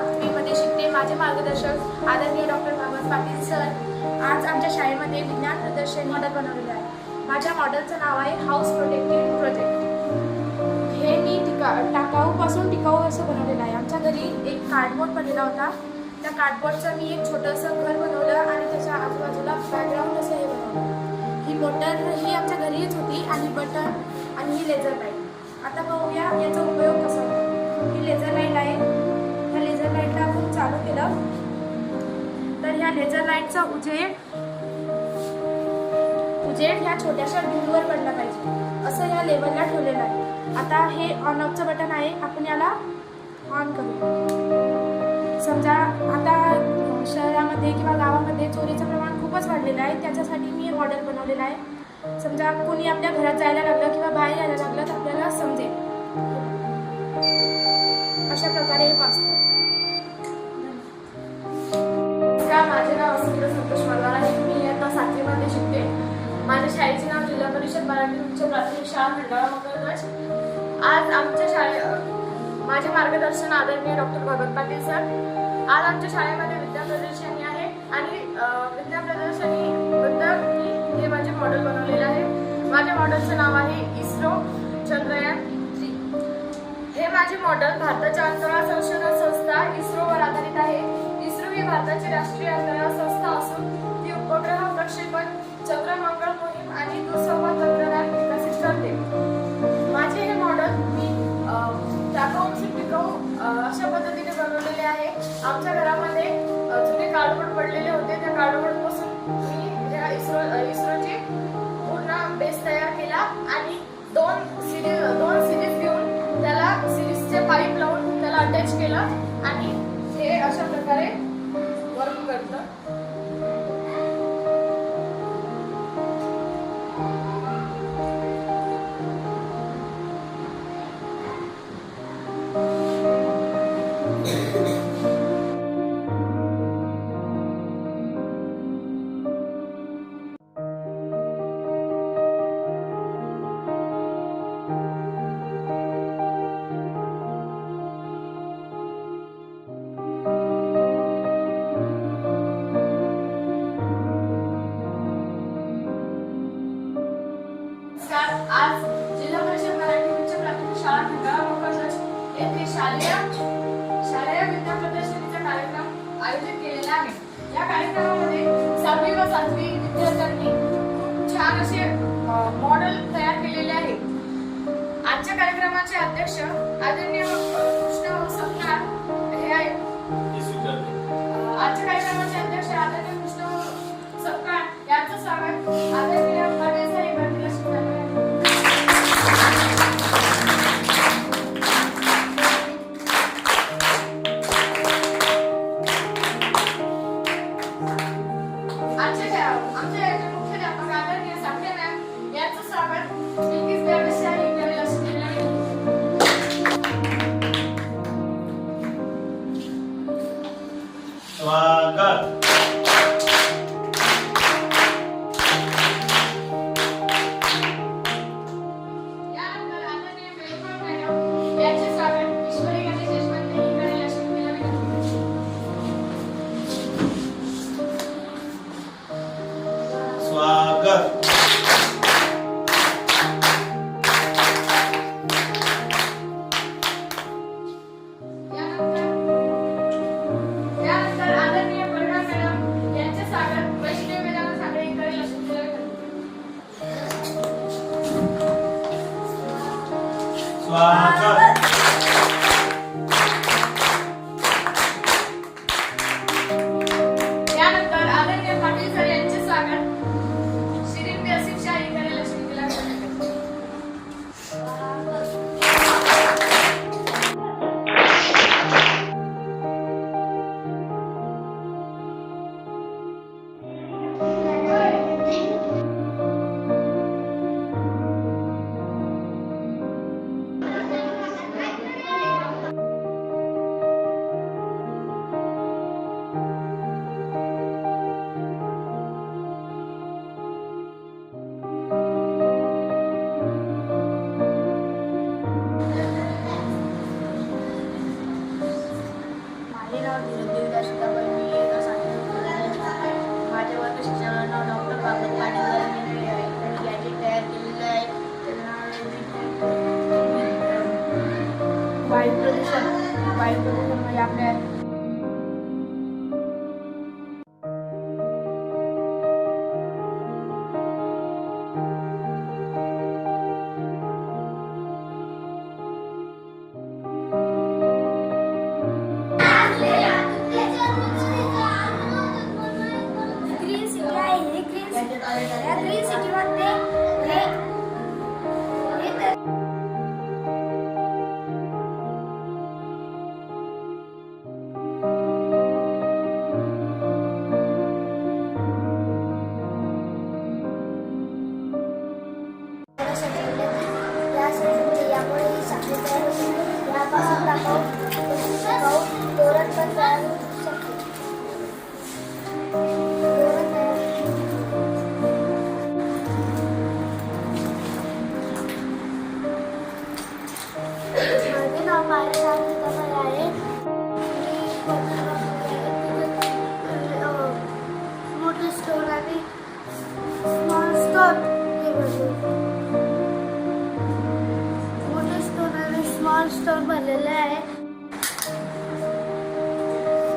कटवर शिकते माझे मार्गदर्शक आदरणीय डॉक्टर भागवत पाटील सर आज आमच्या शाळेमध्ये विज्ञान प्रदर्शन मॉडेल बनवलेलं आहे. माझ्या मॉडेलचं नाव आहे हाऊस प्रोटेक्टिव्ह प्रोजेक्ट हे मी टिका टाकाऊपासून टिकाऊ असं बनवलेलं आहे. आमच्या घरी एक कार्डबोर्ड बनलेला होता. त्या कार्डबोर्डचं मी एक छोटंसं घर बनवलं आणि त्याच्या आजूबाजूला बॅकग्राऊंड असं हे बनवलं. ही मोटर ही आमच्या घरीच होती आणि बटन आणि ही लेझर लाइट आता पाहूया याचा उपयोग कसा होतो. ही लेझर लाइट आहे. चालू केलं. तर ह्या लेझर लाईटचा उजेड उजेड ह्या छोट्याशा बिंदूवर पडला पाहिजे. असं ह्या लेवलला ठेवलेलं आहे. आता हे ऑन ऑफचं बटन आहे. आपण याला ऑन करू. समजा आता शहरामध्ये किंवा गावामध्ये चोरीचं प्रमाण खूपच वाढलेलं आहे. त्याच्यासाठी मी हे मॉडेल बनवलेलं आहे. समजा कोणी आपल्या घरात जायला लागलं किंवा बाहेर यायला लागलं तर आपल्याला समजेल. अशा प्रकारे हे वाचतं. माझ्या शाळेचे नाव जिल्हा परिषद मराठी उच्च प्राथमिक शाळा खंडाळा मकरगज आज आमच्या शाळे माझे मार्गदर्शन आदरणीय डॉक्टर भगत पाटील सर. आज आमच्या शाळेमध्ये विद्या प्रदर्शनी आहे आणि विद्या प्रदर्शनीबद्दल मी हे माझे मॉडेल बनवलेले आहे. माझ्या मॉडेलचं नाव आहे इस्रो चंद्रयान थ्री. हे माझे मॉडेल भारताच्या अंतराळ संशोधन संस्था इस्रोवर आधारित आहे. इस्रो ही भारताची राष्ट्रीय अंतराळ संस्था असून ती उपग्रह प्रक्षेपण मोहीम आणि दुसंवाद तंत्रज्ञान विकसित करते. माझे हे मॉडेल मी टाकाऊंचे टिकाऊ अशा पद्धतीने बनवलेले आहे. आमच्या घरामध्ये जुने कार्डबोर्ड पडलेले होते. त्या कार्डबोर्डपासून मी ह्या इस्रो अ, इस्रोचे पूर्ण बेस तयार केला आणि दोन सिरीज दोन सिरीज घेऊन त्याला सिरीजचे पाईप लावून त्याला अटॅच केलं आणि हे अशा प्रकारे वर्क करतं. या कार्यक्रमामध्ये सहावी व सातवी विद्यार्थ्यांनी छान असे मॉडेल तयार केलेले आहे. आजच्या कार्यक्रमाचे अध्यक्ष आदरणीय कृष्ण सपकाळ हे आहेत. आजच्या कार्यक्रमाचे अध्यक्ष आदरणीय कृष्ण सपकाळ यांचं स्वागत मोठं स्टोर आणि स्मॉल स्टोर बनलेलं आहे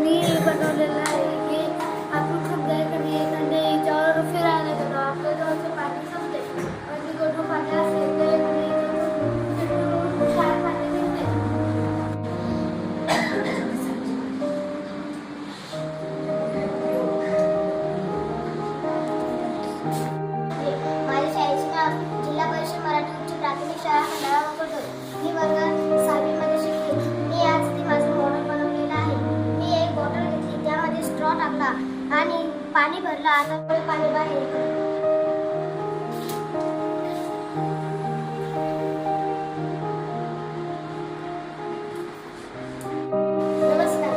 मी बनवलेलं आहे की आपण खूप गायकडे एखाद्या याच्यावर फिरायला गेलो आपल्या जवळचं पाणी संपते आणि पाणी असेल तर पाणी भरलं आता पण पाणी बाहेर येतं. नमस्कार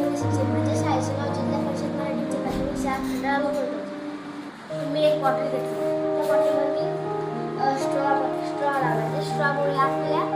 मी शाळेचे नाव एक बॉटल घेतली. त्या बॉटलमध्ये स्ट्रॉ स्ट्रॉ लावायचे स्ट्रॉमुळे आपल्या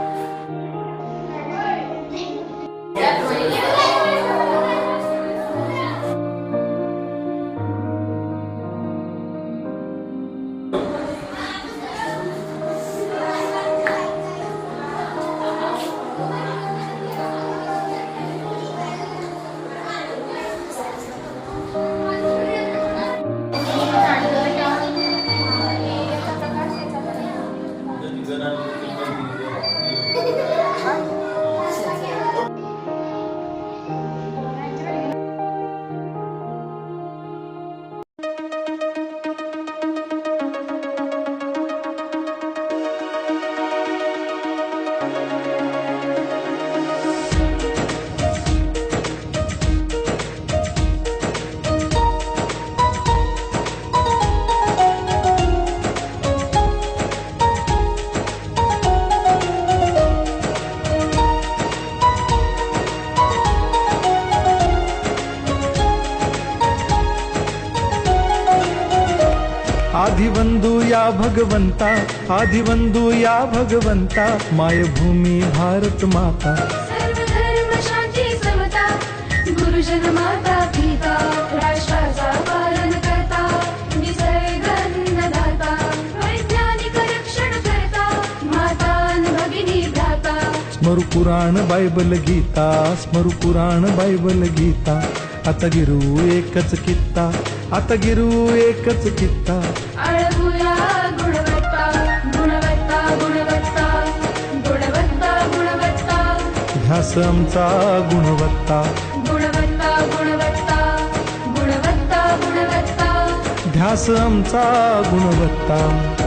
या भगवंता आदिवंदू या भगवंता मायभूमी भारत माता. गुरुजन माता पिता राष्ट्राचा पालन करता निसर्ग अन्नदाता वैज्ञानिक रक्षण करता माता भगिनी भ्राता. स्मरु पुराण बायबल गीता स्मरु पुराण बायबल गीता. आता गिरू एकच कित्ता आता गिरू एकच कित्ता. ध्यास आमचा गुणवत्ता. गुणवत्ता गुणवत्ता गुणवत्ता गुणवत्ता. ध्यास आमचा गुणवत्ता.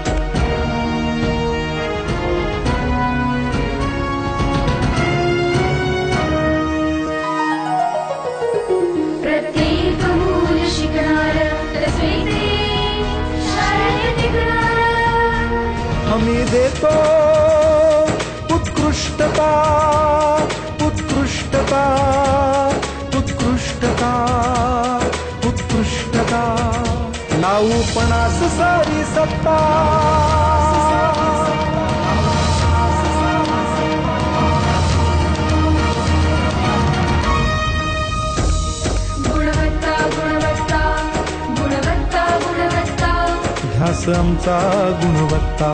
येतो. उत्कृष्टता उत्कृष्टता उत्कृष्टता उत्कृष्टता. नाऊ पणास सारी सत्ता. ध्यास आमचा गुणवत्ता.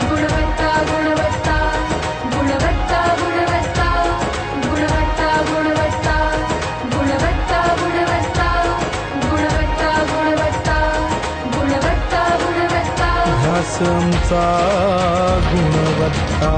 गुणवत्ता।